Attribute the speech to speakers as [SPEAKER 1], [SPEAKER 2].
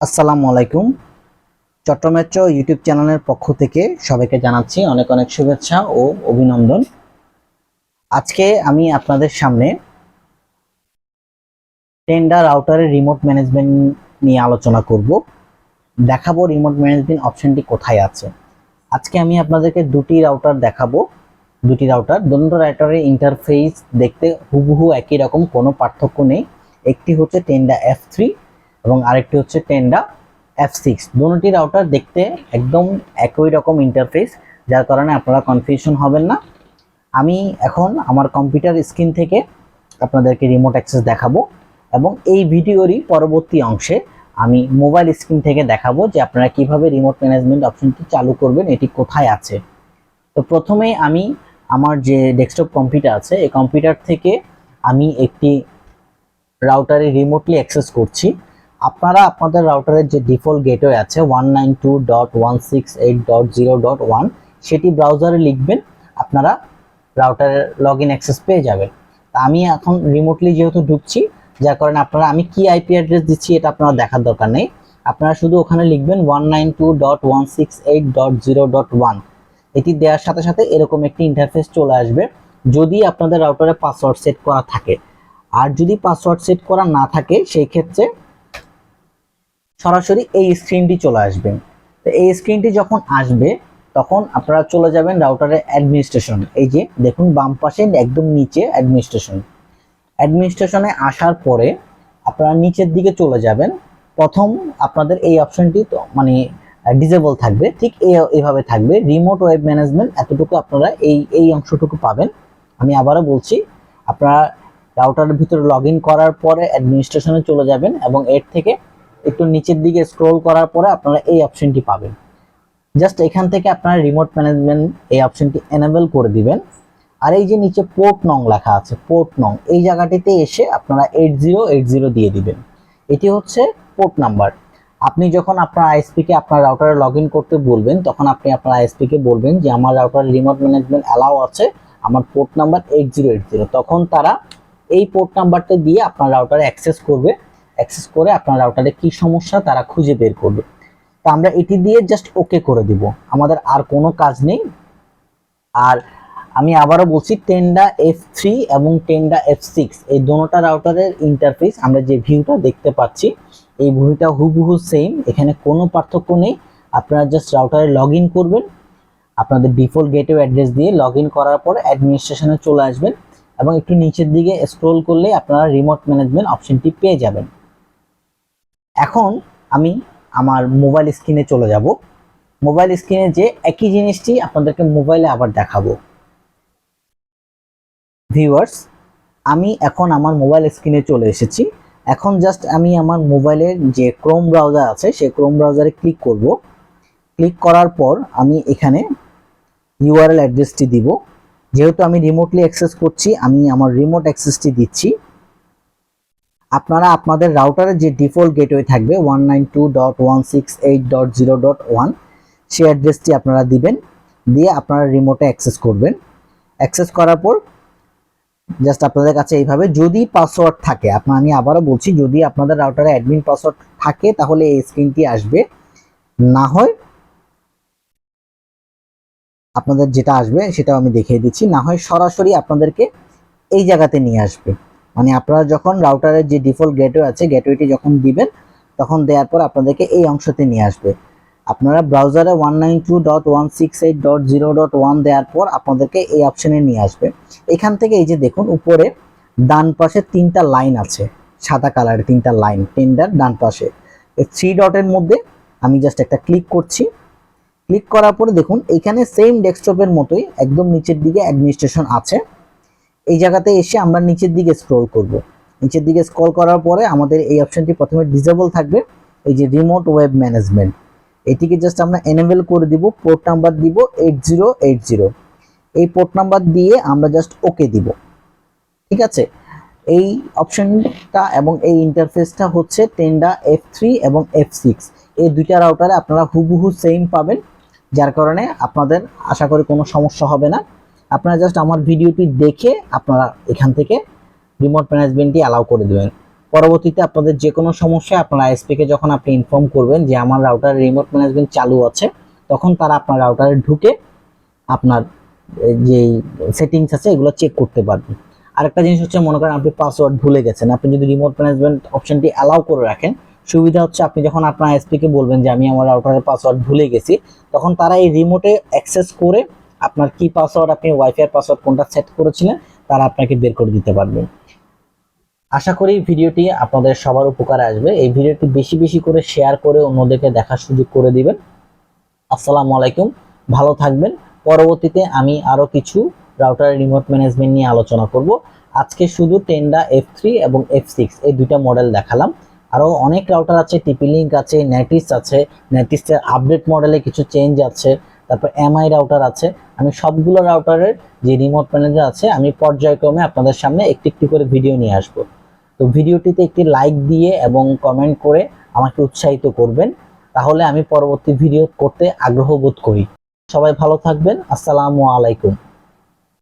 [SPEAKER 1] আসসালামু আলাইকুম। চট্টমেচ্চ ইউটিউব চ্যানেলের পক্ষ থেকে সবাইকে জানাচ্ছি অনেক অনেক শুভেচ্ছা ও অভিনন্দন। আজকে আমি আপনাদের সামনে টেন্ডার আউটারের রিমোট ম্যানেজমেন্ট নিয়ে আলোচনা করব। দেখাবো রিমোট ম্যানেজমেন্ট অপশনটি কোথায় আছে। আজকে আমি আপনাদেরকে দুটি রাউটার দেখাবো। দুটি রাউটার দুটো রাউটারের ইন্টারফেস দেখতে হুবহু একই রকম, কোনো পার্থক্য নেই। একটি হচ্ছে টেন্ডা এফ থ্রি এবং আরেকটি হচ্ছে টেন্ডা এফ সিক্স দুটি রাউটার দেখতে একদম একই রকম ইন্টারফেস যার কারণে আপনারা কনফিউশন হবেন না। আমি এখন আমার কম্পিউটার স্ক্রিন থেকে আপনাদেরকে রিমোট অ্যাক্সেস দেখাবো এবং এই ভিডিওরই পরবর্তী অংশে আমি মোবাইল স্ক্রিন থেকে দেখাবো যে আপনারা কীভাবে রিমোট ম্যানেজমেন্ট অপশনটি চালু করবেন, এটি কোথায় আছে। তো প্রথমেই আমি আমার যে ডেস্কটপ কম্পিউটার আছে, এই কম্পিউটার থেকে আমি একটি রাউটারে রিমোটলি অ্যাক্সেস করছি। আপনারা আপনাদের রাউটারের যে ডিফল্ট গেটওয়ে আছে one nine two dot one six eight dot zero dot one সেটি ব্রাউজারে লিখবেন, আপনারা রাউটারের লগ ইন অ্যাক্সেস পেয়ে যাবেন। তা আমি এখন রিমোটলি যেহেতু ঢুকছি, যার কারণে আপনারা আমি কি আইপি অ্যাড্রেস দিচ্ছি এটা আপনারা দেখার দরকার নেই। আপনারা শুধু ওখানে লিখবেন one nine two dot one six eight dot zero dot one এটি দেওয়ার সাথে সাথে এরকম একটি ইন্টারফেস চলে আসবে, যদি আপনাদের রাউটারে পাসওয়ার্ড সেট করা থাকে। আর যদি পাসওয়ার্ড সেট করা না থাকে, সেই ক্ষেত্রে সরাসরি এই স্ক্রিনটি চলে আসবেন তো এই স্ক্রিনটি যখন আসবে, তখন আপনারা চলে যাবেন রাউটারের অ্যাডমিনিস্ট্রেশন এই যে দেখুন, বাম পাশে একদম নিচে অ্যাডমিনিস্ট্রেশন অ্যাডমিনিস্ট্রেশনে আসার পরে আপনারা নিচের দিকে চলে যাবেন। প্রথম আপনাদের এই অপশনটি তো মানে ডিজেবল থাকবে। ঠিক এই, এইভাবে থাকবে। রিমোট ওয়েব ম্যানেজমেন্ট এতটুকু আপনারা এই এই অংশটুকু পাবেন। আমি আবারও বলছি, আপনারা রাউটারের ভিতরে লগ করার পরে অ্যাডমিনিস্ট্রেশনে চলে যাবেন এবং এর থেকে একটু নিচের দিকে স্ক্রোল করার পরে আপনারা এই অপশনটি পাবেন। জাস্ট এখান থেকে আপনারা রিমোট ম্যানেজমেন্ট এই অপশনটি এনেবল করে দিবেন। আর এই যে নিচে পোর্ট নং লেখা আছে পোর্ট নং এই জায়গাটিতে এসে আপনারা এইট জিরো এইট জিরো দিয়ে দিবেন। এটি হচ্ছে পোর্ট নাম্বার আপনি যখন আপনার আইএসপিকে আপনার রাউটারে লগ করতে বলবেন, তখন আপনি আপনার আইএসপিকে বলবেন যে, আমার রাউটার রিমোট ম্যানেজমেন্ট অ্যালাউ আছে, আমার port number eight zero eight zero তখন তারা এই পোর্ট নাম্বারটা দিয়ে আপনার রাউটারে অ্যাক্সেস করবে। অ্যাক্সেস করে আপনার রাউটারে কি সমস্যা তারা খুঁজে বের করবে। তো আমরা এটি দিয়ে জাস্ট ওকে করে দিব। আমাদের আর কোনো কাজ নেই। আর আমি আবারও বলছি টেন্ডা এফ থ্রি এবং টেন্ডা এফ সিক্স এই দোনোটা রাউটারের ইন্টারফেস আমরা যে ভিউটা দেখতে পাচ্ছি, এই ভিউটা হুবহু সেম এখানে কোনো পার্থক্য নেই। আপনারা জাস্ট রাউটারে লগ করবেন। আপনাদের ডিফল্ট গেটওয়ে অ্যাড্রেস দিয়ে লগ করার পর অ্যাডমিনিস্ট্রেশনে চলে আসবেন এবং একটু নিচের দিকে স্ক্রোল করলে আপনারা রিমোট ম্যানেজমেন্ট অপশনটি পেয়ে যাবেন। এখন আমি আমার মোবাইল স্ক্রিনে চলে যাব। মোবাইল স্ক্রিনে যে একই জিনিসটি আপনাদেরকে মোবাইলে আবার দেখাবো। ভিউয়ার্স আমি এখন আমার মোবাইল স্ক্রিনে চলে এসেছি। এখন জাস্ট আমি আমার মোবাইলের যে ক্রোম ব্রাউজার আছে, সেই ক্রোম ব্রাউজারে ক্লিক করব। ক্লিক করার পর আমি এখানে ইউআরএল অ্যাড্রেসটি দিব। যেহেতু আমি রিমোটলি অ্যাক্সেস করছি, আমি আমার রিমোট অ্যাক্সেসটি দিচ্ছি। আপনারা আপনাদের রাউটারের যে ডিফল্ট গেটওয়ে থাকবে one nine two dot one six eight dot zero dot one সেই অ্যাড্রেসটি আপনারা দিবেন, দিয়ে আপনারা রিমোটে অ্যাক্সেস করবেন। অ্যাক্সেস করার পর জাস্ট আপনাদের কাছে এইভাবে যদি পাসওয়ার্ড থাকে, আপনার আমি আবারও বলছি, যদি আপনাদের রাউটারে অ্যাডমিন পাসওয়ার্ড থাকে, তাহলে এই স্ক্রিনটি আসবে। না হয় আপনাদের যেটা আসবে, সেটাও আমি দেখিয়ে দিচ্ছি। না হয় সরাসরি আপনাদেরকে এই জায়গাতে নিয়ে আসবে। মানে আপনারা যখন রাউটারের যে ডিফল্ট গেটওয়ে আছে গেটওয়েটি যখন দিবেন, তখন দেওয়ার পর আপনাদেরকে এই অংশতে নিয়ে আসবে। আপনারা ব্রাউজারে one nine two dot one six eight dot zero dot one দেওয়ার পর আপনাদেরকে এই অপশানে নিয়ে আসবে। এখান থেকে এই যে দেখুন, উপরে ডান পাশে তিনটা লাইন আছে, সাদা কালারের তিনটা লাইন টেন্ডার ডান পাশে। এই থ্রি ডটের মধ্যে আমি জাস্ট একটা ক্লিক করছি। ক্লিক করার পরে দেখুন, এখানে সেম ডেস্কটপের মতোই একদম নিচের দিকে অ্যাডমিনিস্ট্রেশন আছে। এই জায়গাতে এসে আমরা নিচের দিকে স্ক্রল করব। নিচের দিকে স্ক্রল করার পরে আমাদের এই অপশনটি প্রথমে ডিসেবল থাকবে। এই যে রিমোট ওয়েব ম্যানেজমেন্ট এটিকে জাস্ট আমরা এনেবল করে দিব পোর্ট নাম্বার দিব এইট জিরো এইট জিরো এই পোর্ট নাম্বার দিয়ে আমরা জাস্ট ওকে দিব। ঠিক আছে? এই অপশনটা এবং এই ইন্টারফেসটা হচ্ছে টেন্ডা এফ থ্রি এবং এফ সিক্স এই দুইটা রাউটারে আপনারা হুবহু সেম পাবেন, যার কারণে আপনাদের আশা করি কোনো সমস্যা হবে না। আপনারা জাস্ট আমার ভিডিওটি দেখে আপনারা এখান থেকে রিমোট ম্যানেজমেন্টটি অ্যালাউ করে দেবেন। পরবর্তীতে আপনাদের যে কোনো সমস্যায় আপনার আইএসপি কে যখন আপনি ইনফর্ম করবেন যে আমার রাউটার রিমোট ম্যানেজমেন্ট চালু আছে, তখন তারা আপনার রাউটারে ঢুকে আপনার এই যে সেটিংস আছে এগুলো চেক করতে পারবে। আরেকটা জিনিস হচ্ছে, মনে করেন আপনি পাসওয়ার্ড ভুলে গেছেন, আপনি যদি রিমোট ম্যানেজমেন্ট অপশনটি অ্যালাউ করে রাখেন, সুবিধা হচ্ছে আপনি যখন আপনার আইএসপি কে বলবেন যে আমি আমার রাউটারের পাসওয়ার্ড ভুলে গেছি, তখন তারা এই রিমোটে অ্যাক্সেস করে আপনার কি পাসওয়ার্ড আপনি ওয়াইফাই পাসওয়ার্ড কোনটা সেট করেছিলেন, তারা আপনাকে বের করে দিতে পারবে। আশা করি ভিডিওটি আপনাদের সবার উপকারে আসবে। এই ভিডিওটি বেশি বেশি করে শেয়ার করে অন্যদেরকে দেখার সুযোগ করে দিবেন। আসসালামু আলাইকুম, ভালো থাকবেন। পরবর্তীতে আমি আরও কিছু রাউটার রিমোট ম্যানেজমেন্ট নিয়ে আলোচনা করব। আজকে শুধু টেন্ডা এফ থ্রি এবং এফ সিক্স এই দুইটা মডেল দেখালাম। আরও অনেক রাউটার আছে টিপি লিঙ্ক আছে নেটিস আছে নেটিসের আপডেট মডেলে কিছু চেঞ্জ আছে। তারপর এমআই রাউটার আছে। আমি সবগুলো রাউটারের যে রিমোট ম্যানেজার আছে, আমি পর্যায়ক্রমে আপনাদের সামনে একটি একটি করে ভিডিও নিয়ে আসব। তো ভিডিওটিতে একটি লাইক দিয়ে এবং কমেন্ট করে আমাকে উৎসাহিত করবেন। তাহলে আমি পরবর্তী ভিডিও করতে আগ্রহ বোধ করি। সবাই ভালো থাকবেন। আসসালামু আলাইকুম।